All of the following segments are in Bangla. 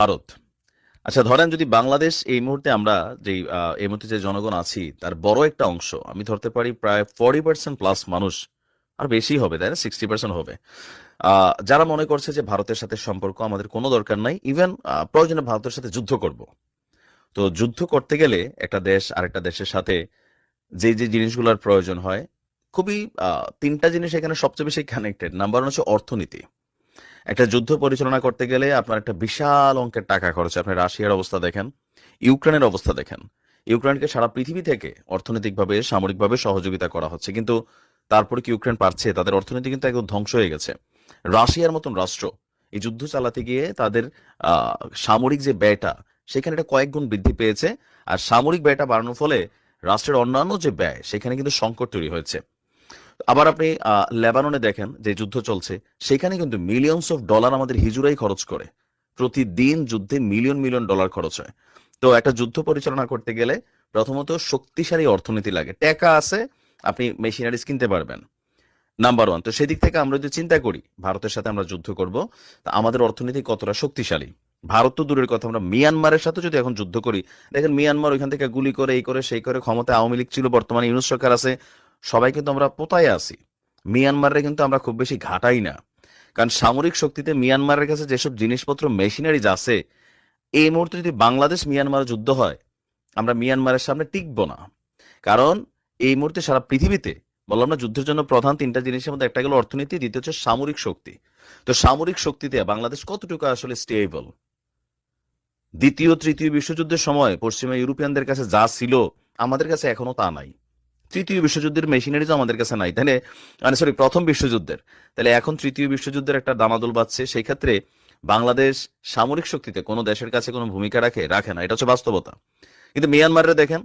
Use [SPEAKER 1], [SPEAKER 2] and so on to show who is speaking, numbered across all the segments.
[SPEAKER 1] ভারত। আচ্ছা ধরেন যদি বাংলাদেশ এই মুহূর্তে আমরা যে এই মুহূর্তে যে জনগণ আছি, তার বড় একটা অংশ, আমি ধরতে পারি প্রায় ফর্টি পার্সেন্ট প্লাস মানুষ, আর বেশি হবে, তাই না? সিক্সটি পার্সেন্ট হবে। যারা মনে করছে যে ভারতের সাথে সম্পর্ক আমাদের কোনো দরকার নাই ইভেন প্রয়োজনে ভারতের সাথে যুদ্ধ করব। তো যুদ্ধ করতে গেলে একটা দেশ আরেকটা দেশের সাথে যে যে জিনিসগুলোর প্রয়োজন হয়, খুবই তিনটা জিনিস এখানে সবচেয়ে বেশি কানেক্টেড নাম্বার হচ্ছে অর্থনীতি। একটা যুদ্ধ পরিচালনা করতে গেলে আপনার একটা বিশাল অঙ্কের টাকা খরচ আপনি রাশিয়ার অবস্থা দেখেন, ইউক্রেনের অবস্থা দেখেন। ইউক্রেনকে সারা পৃথিবী থেকে অর্থনৈতিকভাবে, সামরিকভাবে সহযোগিতা করা হচ্ছে। কিন্তু তারপরে কি ইউক্রেন পারছে? তাদের অর্থনীতি কিন্তু একদম ধ্বংস হয়ে গেছে। রাশিয়ার মতন রাষ্ট্র এই যুদ্ধ চালাতে গিয়ে তাদের সামরিক যে ব্যয়টা, সেখানে এটা কয়েক গুণ বৃদ্ধি পেয়েছে। আর সামরিক ব্যয়টা বাড়ানোর ফলে রাষ্ট্রের অন্যান্য যে ব্যয়, সেখানে কিন্তু সংকট তৈরি হয়েছে। আবার আপনি লেবাননে দেখেন যে যুদ্ধ চলছে, সেখানে কিন্তু মিলিয়নস অফ ডলার আমাদের হিজুরাই খরচ করে। প্রতিদিন যুদ্ধে মিলিয়ন মিলিয়ন ডলার খরচ হয়। তো একটা যুদ্ধ পরিচালনা করতে গেলে প্রথমত শক্তিশালী অর্থনীতি লাগে। টাকা আছে, আপনি মেশিনারিজ কিনতে পারবেন। নাম্বার ওয়ান তো সেদিক থেকে আমরা যদি চিন্তা করি, ভারতের সাথে আমরা যুদ্ধ করব, তা আমাদের অর্থনীতি কতটা শক্তিশালী? ভারত তো দূরের কথা, আমরা মিয়ানমারের সাথে যদি এখন যুদ্ধ করি, দেখেন মিয়ানমার ওইখান থেকে গুলি করে, এই করে, সেই করে ক্ষমতা আওয়ামী লীগ ছিল, বর্তমানে ইউনুস সরকার আছে সবাই কিন্তু আমরা পোতায় আছি। মিয়ানমারে কিন্তু আমরা খুব বেশি ঘাটাই না। কারণ সামরিক শক্তিতে মিয়ানমারের কাছে যেসব জিনিসপত্র, মেশিনারিজ আছে, এই মুহূর্তে যদি বাংলাদেশ মিয়ানমার যুদ্ধ হয়, আমরা মিয়ানমারের সামনে টিকবো না। কারণ এই মুহূর্তে সারা পৃথিবীতে, বললাম না, যুদ্ধের জন্য প্রধান তিনটা জিনিসের মধ্যে একটা গেল অর্থনীতি, দ্বিতীয় হচ্ছে সামরিক শক্তি। তো সামরিক শক্তিতে বাংলাদেশ কতটুকু আসলে স্টেবল দ্বিতীয়, তৃতীয় বিশ্বযুদ্ধের সময় পশ্চিমা ইউরোপিয়ানদের কাছে যা ছিল, আমাদের কাছে এখনও তা নাই। তৃতীয় বিশ্বযুদ্ধের মেশিনারিজও আমাদের কাছে নাই তাহলে মানে সরি প্রথম বিশ্বযুদ্ধের। তাহলে এখন তৃতীয় বিশ্বযুদ্ধের একটা দামাদল বাজছে, সেই ক্ষেত্রে বাংলাদেশ সামরিক শক্তিতে কোনো দেশের কাছে কোনো ভূমিকা রাখে রাখে না, এটা হচ্ছে বাস্তবতা। কিন্তু মিয়ানমারে দেখেন,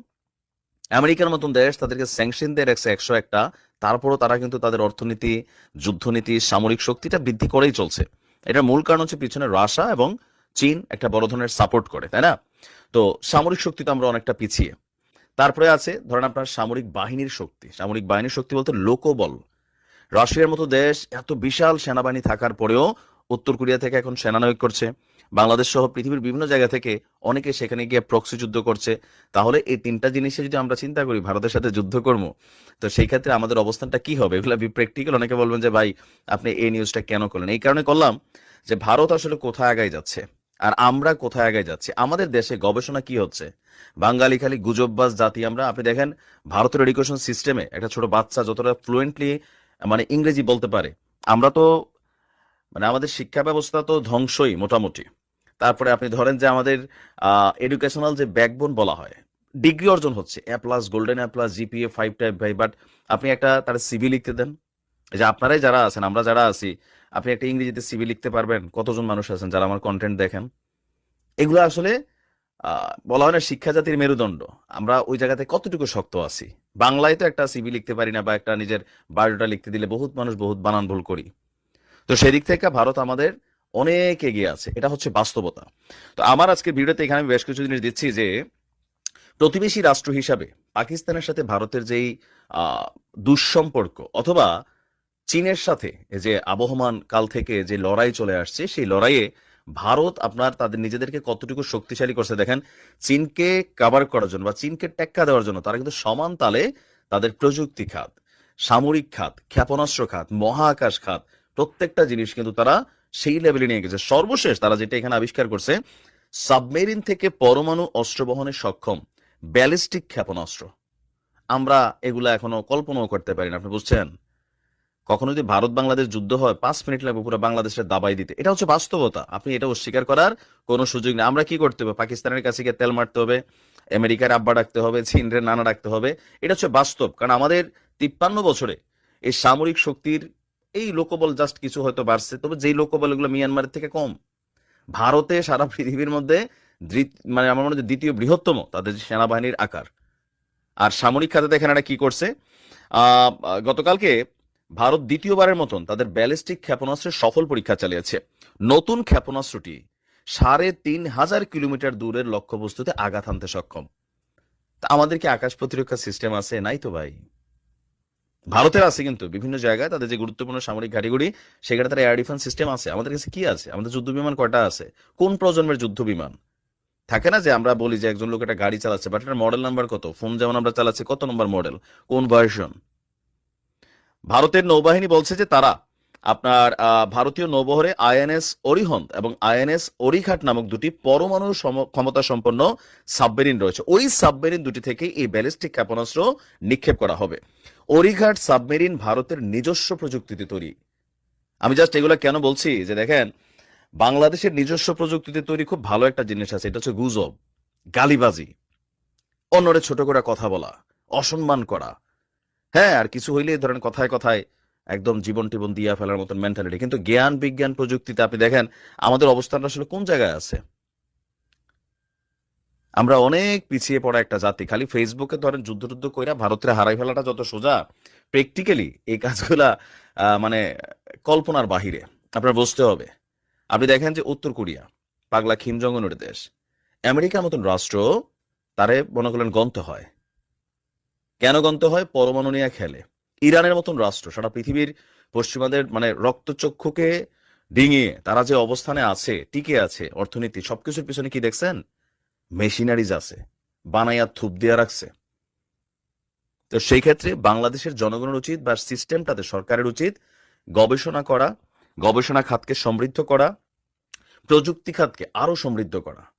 [SPEAKER 1] আমেরিকার মতন দেশ তাদেরকে স্যাংশন দিয়ে রাখছে একশো একটা, তারপরও তারা কিন্তু তাদের অর্থনীতি, যুদ্ধনীতি, সামরিক শক্তিটা বৃদ্ধি করেই চলছে। এটার মূল কারণ হচ্ছে পিছনে রাশিয়া এবং চীন একটা বড় ধরনের সাপোর্ট করে, তাই না? তো সামরিক শক্তি তো আমরা অনেকটা পিছিয়ে। তারপরে আছে, ধরেন আপনার সামরিক বাহিনীর শক্তি। সামরিক বাহিনীর শক্তি বলতে লোকবল। রাশিয়ার মতো দেশ এত বিশাল সেনাবাহিনী থাকার পরেও উত্তর কোরিয়া থেকে এখন সেনানায়ক করছে। বাংলাদেশ সহ পৃথিবীর বিভিন্ন জায়গা থেকে অনেকে সেখানে গিয়ে প্রক্সি যুদ্ধ করছে। তাহলে এই তিনটা জিনিসে যদি আমরা চিন্তা করি, ভারতের সাথে যুদ্ধ করব, তো সেই ক্ষেত্রে আমাদের অবস্থানটা কি হবে? এগুলো প্র্যাকটিক্যাল অনেকে বলবেন যে, ভাই, আপনি এই নিউজটা কেন করলেন? এই কারণে করলাম যে, ভারত আসলে কোথায় আগায় যাচ্ছে? আর আমরা কোথায় আগে যাচ্ছি? আমাদের দেশে গবেষণা কি হচ্ছে? বাঙালি খালি গুজববাজ জাতি আমরা। আপনি দেখেন, ভারতের এডুকেশন সিস্টেমে একটা ছোট বাচ্চা যতটা ফ্লুয়েন্টলি মানে ইংরেজি বলতে পারে, আমরা তো মানে আমাদের শিক্ষা ব্যবস্থা তো ধ্বংসই মোটামুটি। তারপরে আপনি ধরেন যে আমাদের এডুকেশনাল যে ব্যাকবোন বলা হয় ডিগ্রি অর্জন হচ্ছে। A plus golden A plus GPA five type ভাই বাট আপনি একটা তার সিভি লিখতে দেন। যে আপনারাই যারা আছেন, আমরা যারা আছি আপনি একটা ইংরেজিতে সিভি লিখতে পারবেন, কতজন মানুষ আছেন যারা আমার কন্টেন্ট দেখেন? এগুলো আসলে বলা হয় না শিক্ষা জাতির মেরুদণ্ড। আমরা ওই জায়গাতে কতটুকু শক্ত আছি? বাংলায় তো একটা সিভি লিখতে পারি না বা একটা নিজের বায়োডাটা লিখতে দিলে বহুত মানুষ বহুত বানান ভুল করি। তো সেদিক থেকে ভারত আমাদের অনেক এগিয়ে আছে। এটা হচ্ছে বাস্তবতা। তো আমার আজকে ভিডিওতে এখানে আমি বেশ কিছু জিনিস দিচ্ছি যে, প্রতিবেশী রাষ্ট্র হিসাবে পাকিস্তানের সাথে ভারতের যেই দুঃসম্পর্ক অথবা চীনের সাথে এই যে আবহমান কাল থেকে যে লড়াই চলে আসছে, সেই লড়াইয়ে ভারত আপনার তাদের নিজেদেরকে কতটুকু শক্তিশালী করছে দেখেন, চীনকে কাভার করার জন্য বা চীনকে টেক্কা দেওয়ার জন্য তারা কিন্তু সমান তালে তাদের প্রযুক্তি খাত, সামরিক খাত, ক্ষেপণাস্ত্র খাত, মহাকাশ খাত, প্রত্যেকটা জিনিস কিন্তু তারা সেই লেভেলে নিয়ে গেছে। সর্বশেষ তারা যেটা এখানে আবিষ্কার করছে সাবমেরিন থেকে পরমাণু অস্ত্র বহনে সক্ষম ব্যালিস্টিক ক্ষেপণাস্ত্র। আমরা এগুলা এখনও কল্পনাও করতে পারি না, আপনি বুঝছেন? কখনো যদি ভারত বাংলাদেশ যুদ্ধ হয়, পাঁচ মিনিট লাগবে পুরো বাংলাদেশের দাবাই দিতে। এটা হচ্ছে বাস্তবতা। আপনি এটা অস্বীকার করার কোনো সুযোগ নেই। আমরা কি করতে হবে? পাকিস্তানের কাছে গিয়ে তেল মারতে হবে, আমেরিকার আব্বা ডাকতে হবে চীনের নানা ডাকতে হবে। এটা হচ্ছে বাস্তব। কারণ আমাদের তিপ্পান্ন বছরে এই সামরিক শক্তির এই লোকবল জাস্ট কিছু হয়তো বাড়ছে, তবে যেই লোকবল এগুলো মিয়ানমারের থেকে কম। ভারতে সারা পৃথিবীর মধ্যে মানে আমার মনে হয় দ্বিতীয় বৃহত্তম তাদের সেনাবাহিনীর আকার। আর সামরিক খাতে দেখেন এটা কি করছে। গতকালকে ভারত দ্বিতীয়বারের মতন তাদের ব্যালিস্টিক ক্ষেপণাস্ত্রের সফল পরীক্ষা চালিয়েছে। নতুন ক্ষেপণাস্ত্রটি সাড়ে তিন হাজার কিলোমিটার দূরের লক্ষ্যবস্তুতে আঘাত হানতে সক্ষম। আমাদের কি আকাশ প্রতিরক্ষা সিস্টেম আছে? নাই তো ভাই। ভারতের আছে কিন্তু, বিভিন্ন জায়গায় তাদের যে গুরুত্বপূর্ণ সামরিক ঘাঁটিগুড়ি, সেখানে তারা এয়ার ডিফেন্স সিস্টেম আছে। আমাদের কাছে কি আছে? আমাদের যুদ্ধ বিমান কয়টা আছে? কোন প্রজন্মের যুদ্ধ বিমান? থাকে না যে আমরা বলি যে একজন লোক একটা গাড়ি চালাচ্ছে বাট এটার মডেল নাম্বার কত? ফোন যেমন আমরা চালাচ্ছি, কত নম্বর মডেল কোন ভার্সন ভারতের নৌবাহিনী বলছে যে তারা আপনার ভারতীয় নৌবহরে আইএনএস অরিহন্ত এবং আইএনএস অরিঘাট নামক দুটি পরমাণু ক্ষমতা সম্পন্ন সাবমেরিন রয়েছে। ওই সাবমেরিন দুটি থেকে এই ব্যালিস্টিক ক্ষেপণাস্ত্র নিক্ষেপ করা হবে। অরিঘাট সাবমেরিন ভারতের নিজস্ব প্রযুক্তিতে তৈরি। আমি জাস্ট এগুলো কেন বলছি? যে দেখেন, বাংলাদেশের নিজস্ব প্রযুক্তিতে তৈরি খুব ভালো একটা জিনিস আছে, এটা হচ্ছে গুজব, গালিবাজি। অন্যরে ছোট করে কথা বলা, অসম্মান করা হ্যাঁ আর কিছু হইলে ধরেন কথায় কথায় একদম জীবন টিবন দিয়া ফেলার মতন মেন্টালিটি কিন্তু জ্ঞান, বিজ্ঞান প্রযুক্তিতে আপনি দেখেন, আমাদের অবস্থানটা আসলে কোন জায়গায় আছে? আমরা অনেক পিছিয়ে পড়া একটা জাতি, খালি ফেসবুকে ধরেন যুদ্ধ টুদ্ধ কইরা ভারতের হারাই ফেলাটা যত সোজা প্র্যাকটিক্যালি এই কাজগুলা মানে কল্পনার বাহিরে। আপনার বুঝতে হবে। আপনি দেখেন যে উত্তর কোরিয়া, পাগলা খিম জং উনের দেশ। আমেরিকার মতন রাষ্ট্র, তারে মনে করলেন গন্ত হয়। কেন গন্ত হয়? পরমাণু নিয়ে খেলে। ইরানের মতন রাষ্ট্র, সারা পৃথিবীর পশ্চিমাদের মানে রক্তচক্ষুকে ডিঙিয়ে, তারা যে অবস্থানে আছে, টিকে আছে, অর্থনীতি, সবকিছুর পিছনে কি দেখছেন? মেশিনারিজ আছে, বানাইয়া থুপ দিয়ে রাখছে। তো সেই ক্ষেত্রে বাংলাদেশের জনগণের উচিত বা সিস্টেমটাতে সরকারের উচিত, গবেষণা করা, গবেষণা খাতকে সমৃদ্ধ করা, প্রযুক্তি খাতকে আরও সমৃদ্ধ করা।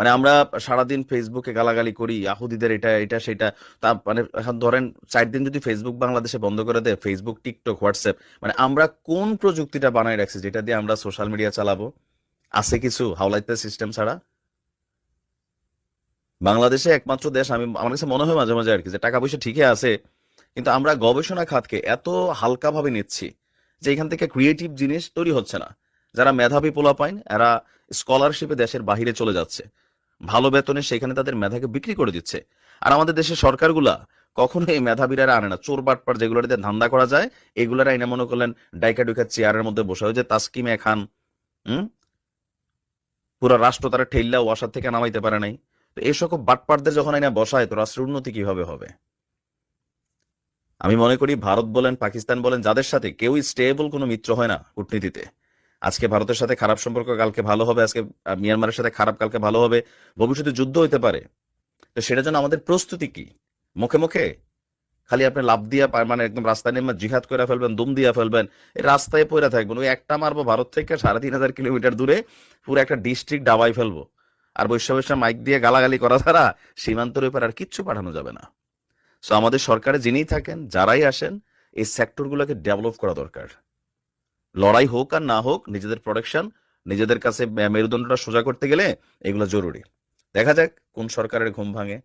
[SPEAKER 1] মানে আমরা সারাদিন ফেসবুকে গালাগালি করি আহুদিদের এটা এটা, সেটা। তা মানে এখন ধরেন চার দিন যদি ফেসবুক বাংলাদেশে বন্ধ করে দেয় ফেসবুক টিকটক হোয়াটসঅ্যাপ মানে আমরা কোন প্রযুক্তিটা বানাই রাখছি যেটা দিয়ে আমরা সোশ্যাল মিডিয়া চালাবো? আছে কিছু? হাওলাইতে সিস্টেম ছাড়া? বাংলাদেশে একমাত্র দেশ, আমি, আমার কাছে মনে হয় মাঝে মাঝে আর কি যে টাকা পয়সা ঠিকই আছে, কিন্তু আমরা গবেষণা খাতকে এত হালকাভাবে নিচ্ছি যে এখান থেকে ক্রিয়েটিভ জিনিস তৈরি হচ্ছে না। যারা মেধাবী পোলা পাইন এরা স্কলারশিপে দেশের বাহিরে চলে যাচ্ছে। ভালো বেতনে সেখানে তাদের মেধাকে বিক্রি করে দিচ্ছে। আর আমাদের দেশের সরকারগুলা কখনো এই মেধাবীরা আনে না। চোর বাটপার যেগুলো ধান্দা করা যায়, এগুলার আইনে মনে করলেন ডাইকা ডুইকা চেয়ারের মধ্যে বসে হয়েছে তাস্কিমে খান, হুম? পুরো রাষ্ট্র তারা ঠেললা ওয়াসার থেকে নামাইতে পারে নাই। তো এই সকল বাটপারদের যখন আইনা বসায়, তো রাষ্ট্রের উন্নতি কীভাবে হবে? আমি মনে করি ভারত বলেন, পাকিস্তান বলেন, যাদের সাথে কেউই স্টেবল কোনো মিত্র হয় না কূটনীতিতে। আজকে ভারতের সাথে খারাপ সম্পর্ক কালকে ভালো হবে, আজকে মিয়ানমারের সাথে খারাপ কালকে ভালো হবে, ভবিষ্যতে যুদ্ধ হইতে পারে। তো সেটার জন্য আমাদের প্রস্তুতি কি? মুখে মুখে? খালি আপনি লাভ দিয়া মানে একদম রাস্তায় নেমে জিহাদ করে ফেলবেন, দুম দিয়া ফেলবেন, এই রাস্তায় পড়ে থাকবেন, ওই একটা মারবো ভারত থেকে সাড়ে তিন হাজার কিলোমিটার দূরে, পুরো একটা ডিস্ট্রিক্ট ডাবাই ফেলব। আর বৈশ্য বৈশ্য মাইক দিয়ে গালাগালি করা ছাড়া সীমান্তের উপর আর কিচ্ছু পাঠানো যাবে না। সো আমাদের সরকারে যিনিই থাকেন, যারাই আসেন, এই সেক্টরগুলোকে ডেভেলপ করা দরকার। লড়াই হোক আর না হোক, নিজেদের প্রোডাকশন নিজেদের কাছে মেরুদণ্ডটা সোজা করতে গেলে এগুলো জরুরি। দেখা যাক কোন সরকারের ঘুম ভাঙে।